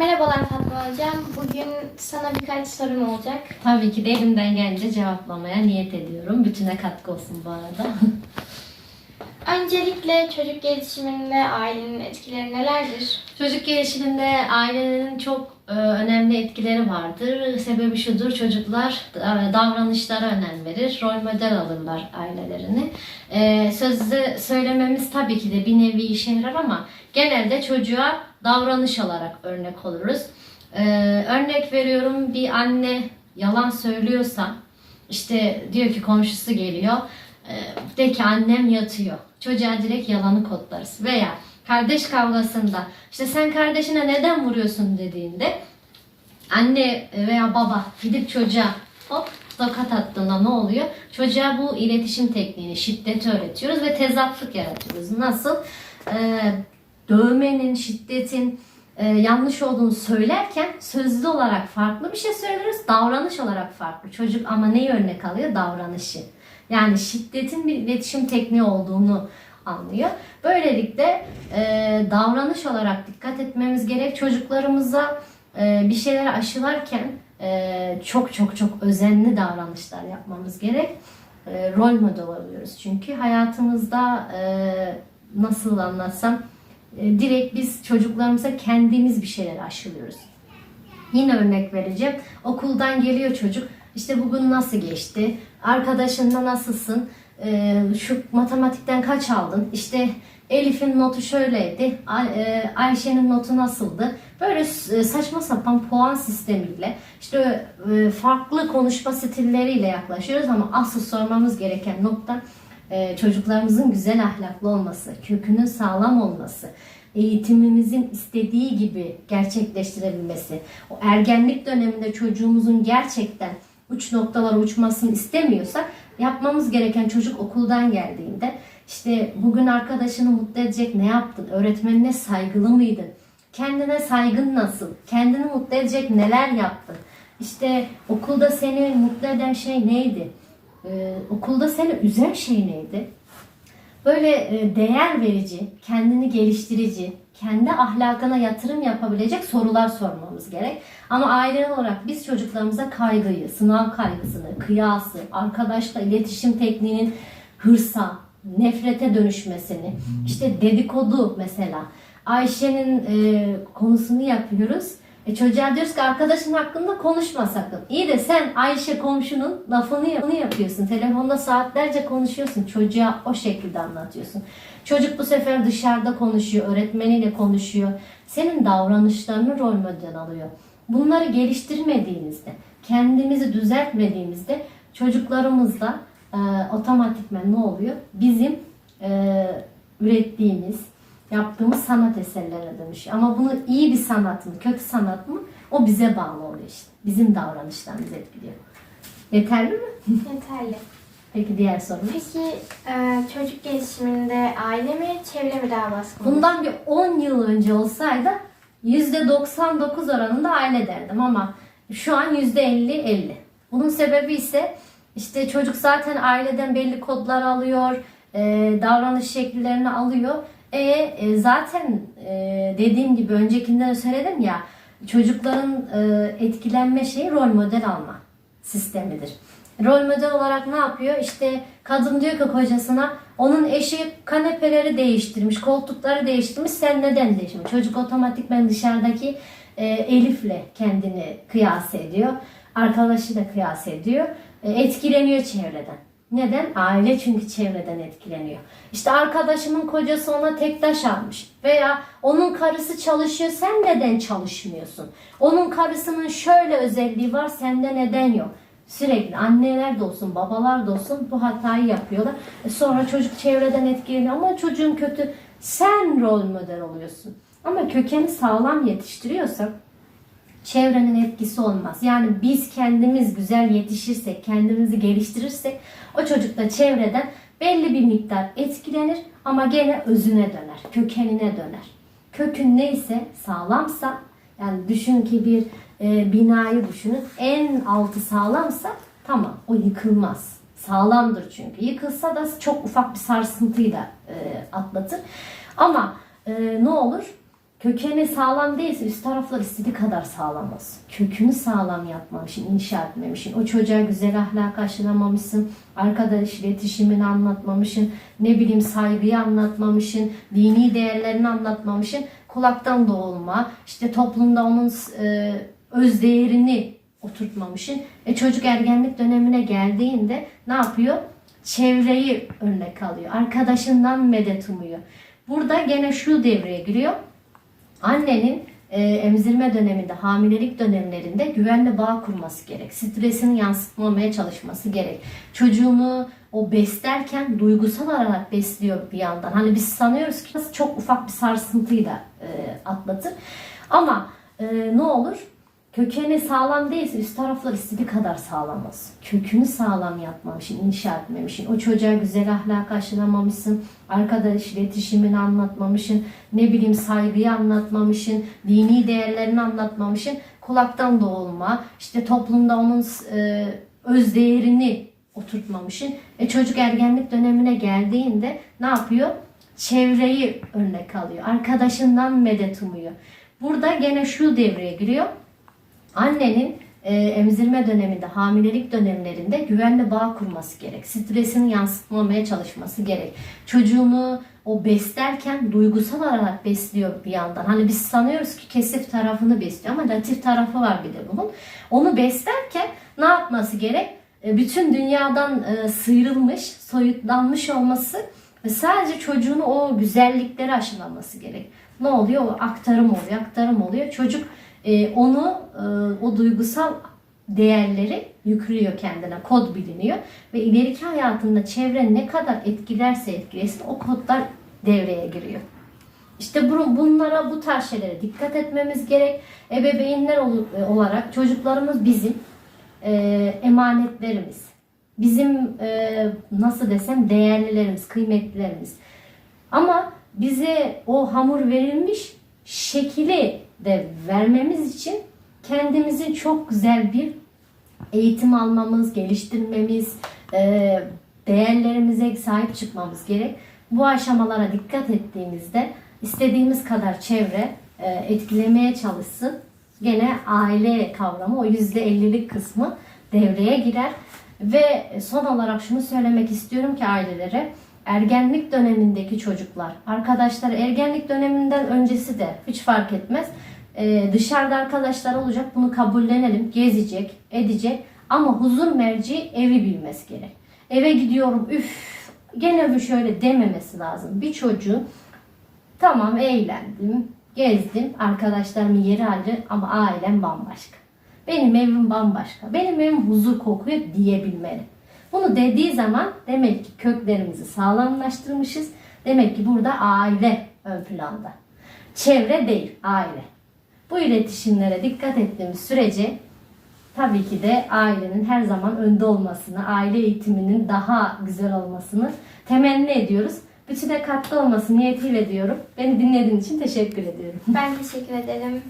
Merhabalar Fatma Hocam. Bugün sana birkaç sorum olacak. Tabii ki de elimden gelince cevaplamaya niyet ediyorum. Bütüne katkı olsun bu arada. Öncelikle çocuk gelişiminde ailenin etkileri nelerdir? Çocuk gelişiminde ailenin çok e, önemli etkileri vardır. Sebebi şudur, çocuklar e, davranışlara önem verir, rol model alırlar ailelerini. E, sözde söylememiz tabii ki de bir nevi işe yarar ama genelde çocuğa davranış olarak örnek oluruz. E, örnek veriyorum bir anne yalan söylüyorsa, işte diyor ki komşusu geliyor, e, de ki annem yatıyor. Çocuğa direkt yalanı kodlarız. Veya kardeş kavgasında işte sen kardeşine neden vuruyorsun dediğinde anne veya baba gidip çocuğa hop tokat attığında ne oluyor? Çocuğa bu iletişim tekniğini, şiddeti öğretiyoruz ve tezatlık yaratıyoruz. Nasıl? Ee, dövmenin, şiddetin e, yanlış olduğunu söylerken sözlü olarak farklı bir şey söylüyoruz. Davranış olarak farklı. Çocuk ama neyi örnek alıyor? Davranışı. Yani şiddetin bir iletişim tekniği olduğunu anlıyor. Böylelikle e, davranış olarak dikkat etmemiz gerek. Çocuklarımıza e, bir şeyleri aşılarken e, çok çok çok özenli davranışlar yapmamız gerek. E, rol model oluyoruz çünkü hayatımızda e, nasıl anlatsam direkt biz çocuklarımıza kendimiz bir şeyler aşılıyoruz. Yine örnek vereceğim. Okuldan geliyor çocuk. İşte bugün nasıl geçti? Arkadaşınla nasılsın? Ee, şu matematikten kaç aldın? İşte Elif'in notu şöyleydi. Ay- e, Ayşe'nin notu nasıldı? Böyle saçma sapan puan sistemiyle işte e, farklı konuşma stilleriyle yaklaşıyoruz ama asıl sormamız gereken nokta e, çocuklarımızın güzel ahlaklı olması, kökünün sağlam olması, eğitimimizin istediği gibi gerçekleştirebilmesi. O ergenlik döneminde çocuğumuzun gerçekten uç noktalara uçmasını istemiyorsak yapmamız gereken çocuk okuldan geldiğinde işte bugün arkadaşını mutlu edecek ne yaptın? Öğretmenine saygılı mıydın? Kendine saygın nasıl? Kendini mutlu edecek neler yaptın? İşte okulda seni mutlu eden şey neydi? Ee, okulda seni üzen şey neydi? Böyle e, değer verici, kendini geliştirici, kendi ahlakına yatırım yapabilecek sorular sormamız gerek. Ama aile olarak biz çocuklarımıza kaygıyı, sınav kaygısını, kıyası, arkadaşla iletişim tekniğinin hırsa, nefrete dönüşmesini, işte dedikodu mesela. Ayşe'nin e, konusunu yapıyoruz. E çocuğa diyoruz ki arkadaşın hakkında konuşma sakın. İyi de sen Ayşe komşunun lafını yapıyorsun. Telefonda saatlerce konuşuyorsun. Çocuğa o şekilde anlatıyorsun. Çocuk bu sefer dışarıda konuşuyor, öğretmeniyle konuşuyor. Senin davranışlarını rol model alıyor. Bunları geliştirmediğimizde, kendimizi düzeltmediğimizde çocuklarımızla e, otomatikmen ne oluyor? Bizim e, ürettiğimiz, yaptığımız sanat eserlerine dönüşüyor. Ama bunu iyi bir sanat mı, kötü sanat mı? O bize bağlı oluyor işte. Bizim davranışlarımızı etkiliyor. Yeterli mi? Yeterli. Peki diğer sorumuz. Peki e, çocuk gelişiminde aile mi, çevre mi daha baskın? Bundan bir 10 yıl önce olsaydı %99 oranında aile derdim ama şu an %50-50. Bunun sebebi ise işte çocuk zaten aileden belli kodlar alıyor, e, davranış şekillerini alıyor. E, e, zaten e, dediğim gibi öncekinden de söyledim ya çocukların e, etkilenme şeyi rol model alma sistemidir. Rol model olarak ne yapıyor? İşte kadın diyor ki kocasına onun eşi kanepeleri değiştirmiş, koltukları değiştirmiş. Sen neden değiştirmiş? Çocuk otomatikmen dışarıdaki e, Elif'le kendini kıyas ediyor. Arkadaşıyla kıyas ediyor. E, etkileniyor çevreden. Neden? Aile çünkü çevreden etkileniyor. İşte arkadaşımın kocası ona tek taş almış. Veya onun karısı çalışıyor sen neden çalışmıyorsun? Onun karısının şöyle özelliği var sende neden yok? Sürekli anneler de olsun babalar da olsun bu hatayı yapıyorlar. E sonra çocuk çevreden etkileniyor ama çocuğun kötü sen rol model oluyorsun. Ama kökeni sağlam yetiştiriyorsak çevrenin etkisi olmaz. Yani biz kendimiz güzel yetişirsek, kendimizi geliştirirsek o çocuk da çevreden belli bir miktar etkilenir ama gene özüne döner, kökenine döner. Kökün neyse sağlamsa yani düşün ki bir e, binayı düşünün en altı sağlamsa tamam o yıkılmaz. Sağlamdır çünkü. Yıkılsa da çok ufak bir sarsıntıyı da e, atlatır. Ama e, ne olur? Kökeni sağlam değilse üst taraflar istediği kadar sağlam olsun. Kökünü sağlam yapmamışsın, inşa etmemişsin. O çocuğa güzel ahlak aşılamamışsın. Arkadaş iletişimini anlatmamışsın. Ne bileyim saygıyı anlatmamışsın. Dini değerlerini anlatmamışsın. Kulaktan doğulma. işte toplumda onun e, öz değerini oturtmamışsın. E çocuk ergenlik dönemine geldiğinde ne yapıyor? Çevreyi örnek alıyor. Arkadaşından medet umuyor. Burada gene şu devreye giriyor. Annenin e, emzirme döneminde, hamilelik dönemlerinde güvenli bağ kurması gerek. Stresini yansıtmamaya çalışması gerek. Çocuğunu o beslerken duygusal olarak besliyor bir yandan. Hani biz sanıyoruz ki çok ufak bir sarsıntıyı da e, atlatır. Ama e, ne olur? Kökeni sağlam değilse üst taraflar istediği kadar sağlam olsun. Kökünü sağlam yapmamışsın, inşa etmemişsin. O çocuğa güzel ahlak aşılamamışsın. Arkadaş iletişimini anlatmamışsın. Ne bileyim saygıyı anlatmamışsın. Dini değerlerini anlatmamışsın. Kulaktan doğulma. işte toplumda onun e, öz değerini oturtmamışsın. E çocuk ergenlik dönemine geldiğinde ne yapıyor? Çevreyi örnek alıyor. Arkadaşından medet umuyor. Burada gene şu devreye giriyor. Annenin e, emzirme döneminde, hamilelik dönemlerinde güvenli bağ kurması gerek. Stresini yansıtmamaya çalışması gerek. Çocuğunu o beslerken duygusal olarak besliyor bir yandan. Hani biz sanıyoruz ki kesif tarafını besliyor ama latif tarafı var bir de bunun. Onu beslerken ne yapması gerek? E, bütün dünyadan e, sıyrılmış, soyutlanmış olması ve sadece çocuğunu o güzellikleri aşılaması gerek. Ne oluyor? O aktarım oluyor, aktarım oluyor. Çocuk onu e, o duygusal değerleri yüklüyor kendine. Kod biliniyor. Ve ileriki hayatında çevre ne kadar etkilerse etkilesin o kodlar devreye giriyor. İşte bu- bunlara, bu tarz şeylere dikkat etmemiz gerek. Ebeveynler e, olarak çocuklarımız bizim e, emanetlerimiz. Bizim e, nasıl desem değerlilerimiz, kıymetlilerimiz. Ama bize o hamur verilmiş şekli de vermemiz için kendimizin çok güzel bir eğitim almamız, geliştirmemiz, e, değerlerimize sahip çıkmamız gerek. Bu aşamalara dikkat ettiğimizde istediğimiz kadar çevre e, etkilemeye çalışsın. Gene aile kavramı o %50'lik kısmı devreye girer. Ve son olarak şunu söylemek istiyorum ki ailelere ergenlik dönemindeki çocuklar, arkadaşlar ergenlik döneminden öncesi de hiç fark etmez. Ee, dışarıda arkadaşlar olacak bunu kabullenelim. Gezecek, edecek ama huzur merci evi bilmesi gerek. Eve gidiyorum üf gene bir şöyle dememesi lazım. Bir çocuğun tamam eğlendim, gezdim, arkadaşlarımın yeri ayrı ama ailem bambaşka. Benim evim bambaşka. Benim evim huzur kokuyor diyebilmeli. Bunu dediği zaman demek ki köklerimizi sağlamlaştırmışız. Demek ki burada aile ön planda. Çevre değil, aile. Bu iletişimlere dikkat ettiğimiz sürece tabii ki de ailenin her zaman önde olmasını, aile eğitiminin daha güzel olmasını temenni ediyoruz. Bütüne katkı olması niyetiyle diyorum. Beni dinlediğin için teşekkür ediyorum. Ben teşekkür ederim.